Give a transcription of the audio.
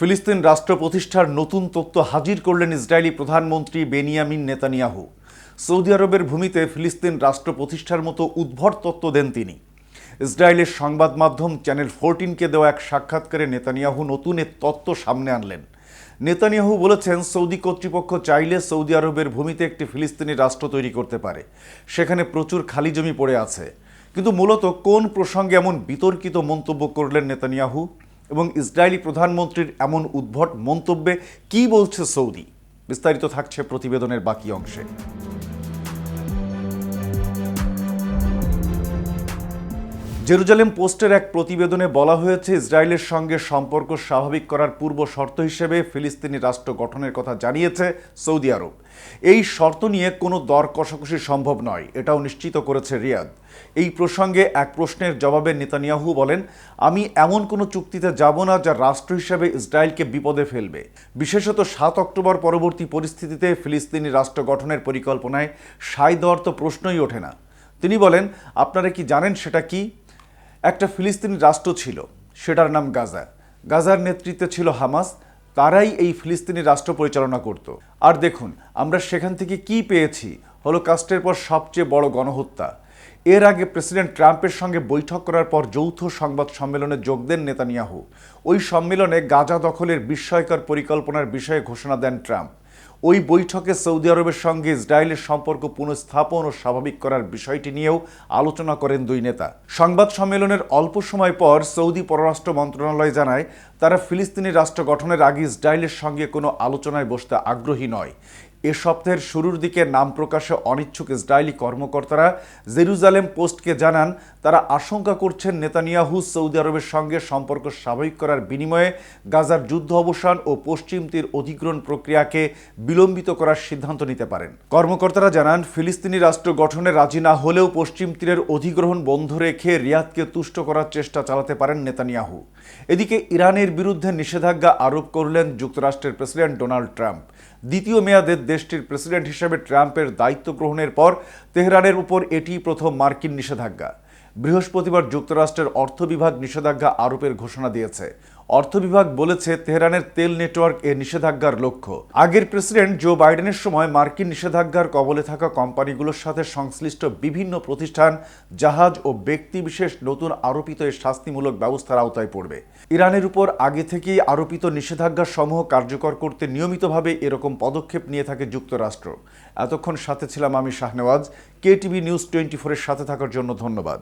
ফিলিস্তিন রাষ্ট্র প্রতিষ্ঠার নতুন তত্ত্ব হাজির করলেন ইসরায়েলি প্রধানমন্ত্রী বেনিয়ামিন নেতানিয়াহু। সৌদি আরবের ভূমিতে ফিলিস্তিন রাষ্ট্র প্রতিষ্ঠার মতো উদ্ভট তত্ত্ব দেন তিনি। ইসরায়েলের সংবাদ মাধ্যম চ্যানেল ফোরটিনকে দেওয়া এক সাক্ষাৎকারে নেতানিয়াহু নতুন এ তত্ত্ব সামনে আনলেন। নেতানিয়াহু বলেছেন, সৌদি কর্তৃপক্ষ চাইলে সৌদি আরবের ভূমিতে একটি ফিলিস্তিনি রাষ্ট্র তৈরি করতে পারে। সেখানে প্রচুর খালি জমি পড়ে আছে। কিন্তু মূলত কোন প্রসঙ্গে এমন বিতর্কিত মন্তব্য করলেন নেতানিয়াহু? এবং ইসরায়েলি প্রধানমন্ত্রীর এমন উদ্ভট মন্তব্যে কি বলছে সৌদি? বিস্তারিত থাকছে প্রতিবেদনের বাকি অংশে। জেরুজালেম পোস্টের এক প্রতিবেদনে বলা হয়েছে, ইসরায়েলের সঙ্গে সম্পর্ক স্বাভাবিক করার পূর্ব শর্ত হিসেবে ফিলিস্তিনি রাষ্ট্র গঠনের কথা জানিয়েছে সৌদি আরব। এই শর্ত নিয়ে কোনো দর কষাকষি সম্ভব নয়, এটাও নিশ্চিত করেছে রিয়াদ। এই প্রসঙ্গে এক প্রশ্নের জবাবে নেতানিয়াহু বলেন, আমি এমন কোনো চুক্তিতে যাব না যা রাষ্ট্র হিসেবে ইসরায়েলকে বিপদে ফেলবে। বিশেষত সাত অক্টোবর পরবর্তী পরিস্থিতিতে ফিলিস্তিনি রাষ্ট্র গঠনের পরিকল্পনায় সায় দেওয়ার তো প্রশ্নই ওঠে না। তিনি বলেন, আপনারা কি জানেন সেটা কি? একটা ফিলিস্তিনি রাষ্ট্র ছিল, সেটার নাম গাজা। গাজার নেতৃত্বে ছিল হামাস, তারাই এই ফিলিস্তিনি রাষ্ট্র পরিচালনা করত। আর দেখুন, আমরা সেখান থেকে কি পেয়েছি, হলো কাস্টের পর সবচেয়ে বড় গণহত্যা। এর আগে প্রেসিডেন্ট ট্রাম্পের সঙ্গে বৈঠক করার পর যৌথ সংবাদ সম্মেলনে যোগ দেন নেতানিয়াহু। ওই সম্মেলনে গাজা দখলের বিস্ময়কর পরিকল্পনার বিষয়ে ঘোষণা দেন ট্রাম্প। ওই বৈঠকে সৌদি আরবের সঙ্গে ইসরায়েলের সম্পর্ক পুনঃস্থাপন ও স্বাভাবিক করার বিষয়টি নিয়েও আলোচনা করেন দুই নেতা। সংবাদ সম্মেলনের অল্প সময় পর সৌদি পররাষ্ট্র মন্ত্রণালয় জানায়, তারা ফিলিস্তিনি রাষ্ট্র গঠনের আগে ইসরায়েলের সঙ্গে কোনো আলোচনায় বসতে আগ্রহী নয়। এ সপ্তাহের শুরুর দিকে নাম প্রকাশে অনিচ্ছুক ইসরায়েলি কর্মকর্তারা জেরুজালেম পোস্টকে জানান, তারা আশঙ্কা করছেন নেতানিয়াহু সৌদি আরবের সঙ্গে সম্পর্ক স্বাভাবিক করার বিনিময়ে গাজার যুদ্ধ অবসান ও পশ্চিম তীর অধিগ্রহণ প্রক্রিয়াকে বিলম্বিত করার সিদ্ধান্ত নিতে পারেন। কর্মকর্তারা জানান, ফিলিস্তিনি রাষ্ট্র গঠনে রাজি না হলেও পশ্চিম তীরের অধিগ্রহণ বন্ধ রেখে রিয়াদকে তুষ্ট করার চেষ্টা চালাতে পারেন নেতানিয়াহু। এদিকে ইরানের বিরুদ্ধে নিষেধাজ্ঞা আরোপ করলেন যুক্তরাষ্ট্রের প্রেসিডেন্ট ডোনাল্ড ট্রাম্প। দ্বিতীয় মেয়াদের দেশটির প্রেসিডেন্ট হিসেবে ট্রাম্পের দায়িত্ব গ্রহণের পর তেহরানের উপর এটি প্রথম মার্কিন নিষেধাজ্ঞা। বৃহস্পতিবার যুক্তরাষ্ট্রের অর্থ বিভাগ নিষেধাজ্ঞা আরোপের ঘোষণা দিয়েছে। অর্থ বিভাগ বলেছে তেহরানের তেল নেটওয়ার্ক এ নিষেধাজ্ঞার লক্ষ্য। আগের প্রেসিডেন্ট জো বাইডেনের সময় মার্কিন নিষেধাজ্ঞার কবলে থাকা কোম্পানিগুলোর সাথে সংশ্লিষ্ট বিভিন্ন প্রতিষ্ঠান, জাহাজ ও ব্যক্তিবিশেষ নতুন আরোপিত এই শাস্তিমূলক ব্যবস্থার আওতায় পড়বে। ইরানের উপর আগে থেকেই আরোপিত নিষেধাজ্ঞা সমূহ কার্যকর করতে নিয়মিতভাবে এরকম পদক্ষেপ নিয়ে থাকে যুক্তরাষ্ট্র। এতক্ষণ সাথে ছিলাম আমি Shahnawaz. K TV news twenty ফোরের সাথে থাকার জন্য ধন্যবাদ।